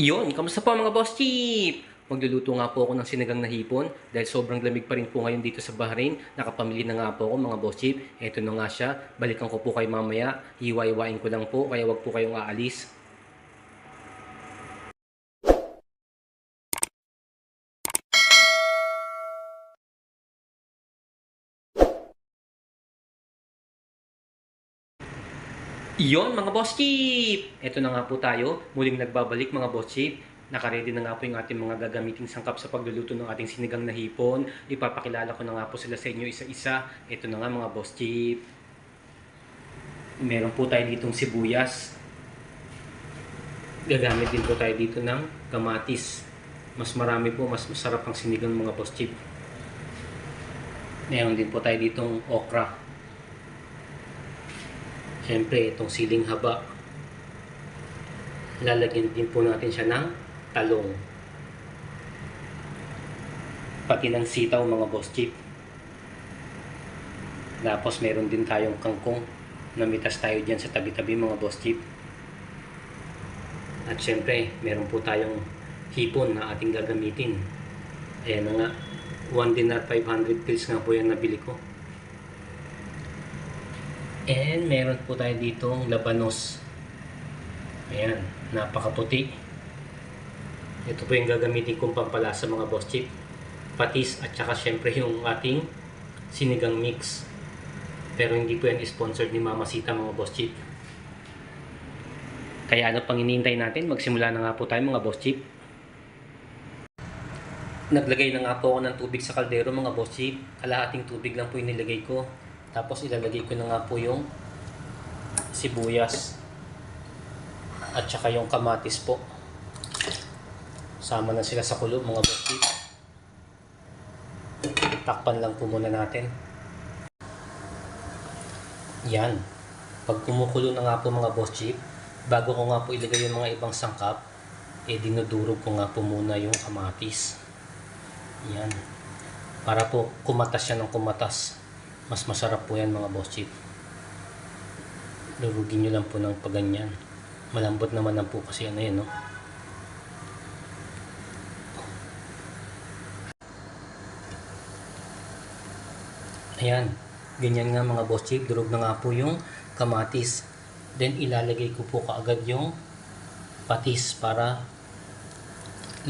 Iyon, kamusta po mga boss chip? Magluluto nga po ako ng sinigang na hipon dahil sobrang lamig pa rin po ngayon dito sa Bahrain. Nakapamili na nga po ako mga boss chip. Ito na nga siya. Balikan ko po kayo mamaya. Hiwa-hiwain ko lang po kaya wag po kayong aalis. Iyon mga boss chip! Ito na nga po tayo. Muling nagbabalik mga boss chip. Nakaredy na nga po yung ating mga gagamiting sangkap sa pagluluto ng ating sinigang na hipon. Ipapakilala ko na nga po sila sa inyo isa-isa. Ito na nga mga boss chip. Meron po tayo ditong sibuyas. Gagamit din po tayo dito ng kamatis. Mas marami po, mas masarap ang sinigang mga boss chip. Meron din po tayo ditong okra. Siyempre, itong siling haba. Lalagyan din po natin siya ng talong. Pati ng sitaw mga boss chip. Tapos meron din tayong kangkong. Namitas tayo dyan sa tabi-tabi mga boss chip. At syempre, meron po tayong hipon na ating gagamitin. Ayan na nga. 1 dinar 500 pills nga po yan nabili ko. And meron po tayo ditong labanos. Ayan, napakaputi. Ito po yung gagamitin kong pampalasa mga boss chip. Patis at saka syempre yung ating sinigang mix. Pero hindi po yan sponsored ni Mama Sita mga boss chip. Kaya ano pang iniintay natin? Magsimula na nga po tayo mga boss chip. Naglagay na nga po ako ng tubig sa kaldero mga boss chip. Kalahating tubig lang po yung nilagay ko. Tapos ilalagay ko na nga po yung sibuyas at saka yung kamatis po. Sama na sila sa kulo mga chip. Takpan lang po muna natin. Yan. Pag kumukulo na nga po mga boss chip, bago ko nga po ilagay yung mga ibang sangkap, eh dinudurog ko nga po muna yung kamatis. Yan. Para po kumatas siya ng kumatas. Mas masarap po yan mga boss chip. Durugin nyo lang po ng paganyan. Malambot naman lang po kasi ano yun, no? Ayan. Ganyan nga mga boss chip. Durog na nga po yung kamatis. Then ilalagay ko po kaagad yung patis para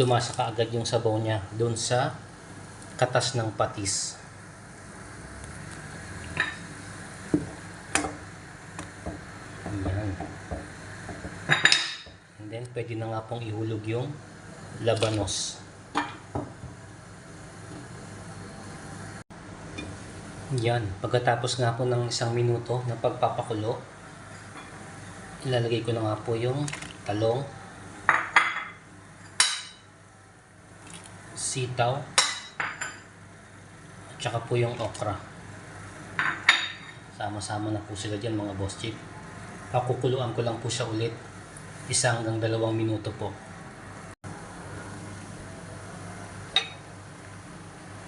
lumasa kaagad yung sabaw niya doon sa katas ng patis. And then, pwede na nga pong ihulog yung labanos. Yan. Pagkatapos nga po ng isang minuto na pagpapakulo, ilalagay ko na nga po yung talong, sitaw, at saka po yung okra. Sama-sama na po sila dyan mga boss chip. Pakukuluan ko lang po siya ulit. Isa hanggang dalawang minuto po.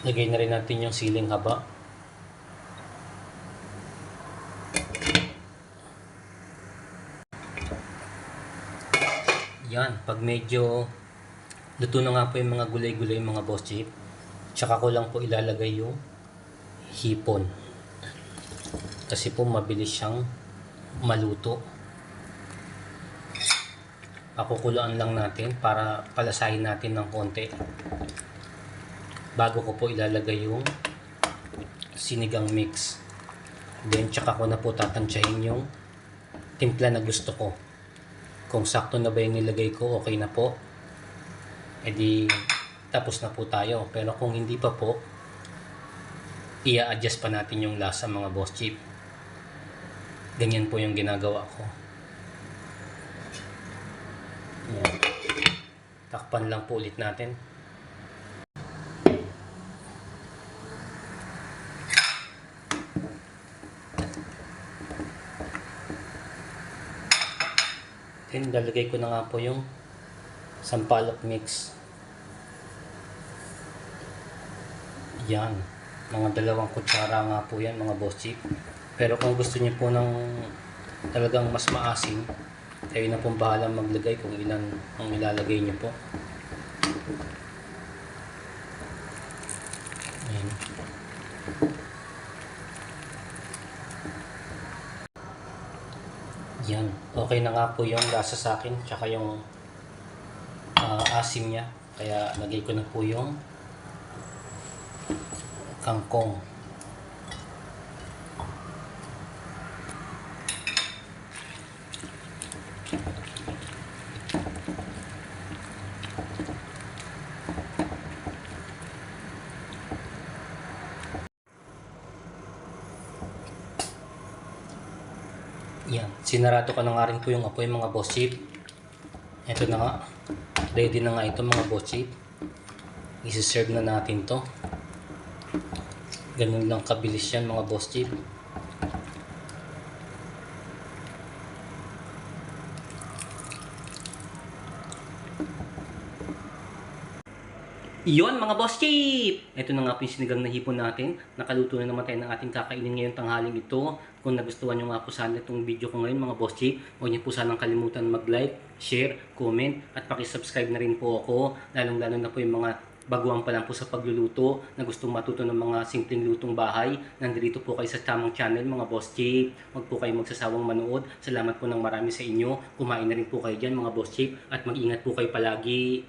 Lagay na rin natin yung siling haba. Yan, pag medyo luto na nga po yung mga gulay-gulay mga boss chip, tsaka ko lang po ilalagay yung hipon. Kasi po mabilis siyang maluto. Pakukuluan lang natin para palasahin natin ng konti. Bago ko po ilalagay yung sinigang mix. Then tsaka ko na po tatansyahin yung timpla na gusto ko. Kung sakto na ba yung nilagay ko, okay na po. E di, tapos na po tayo. Pero kung hindi pa po, i-adjust pa natin yung lasa mga boss chip. Ganyan po yung ginagawa ko. Yan. Takpan lang po ulit natin. Then, lalagay ko na nga po yung sampalok mix. Yan. Mga dalawang kutsara nga po yan, mga boss chip. Pero kung gusto niyo po ng talagang mas maasim, Kayo na pong bahala maglagay kung ilan ang ilalagay niyo po. Ayan. Yan. Okay na nga po yung lasa sa akin. Tsaka yung ah, asim niya. Kaya lagay ko na po yung kangkong. Yan. Sinarado ka na nga rin po yung apoy mga boss chip. Ito na nga. Ready na nga ito mga boss chip. Isi-serve na natin to. Ganun lang kabilis yan mga boss chip. Iyon mga boss chip! Ito na nga po yung sinigang na hipon natin. Nakaluto na naman tayo ng ating kakainin ngayong tanghaling ito. Kung nagustuhan nyo nga po sana itong video ko ngayon mga boss chip, huwag niyo po sanang kalimutan mag-like, share, comment, at pakisubscribe na rin po ako. Lalong-lalo na po yung mga baguhan pa lang po sa pagluluto na gustong matuto ng mga simpleng lutong bahay. Nandito po kayo sa tamang channel mga boss chip. Huwag po kayo magsasawang manood. Salamat po ng marami sa inyo. Kumain na rin po kayo dyan mga boss chip at mag-ingat po kayo palagi.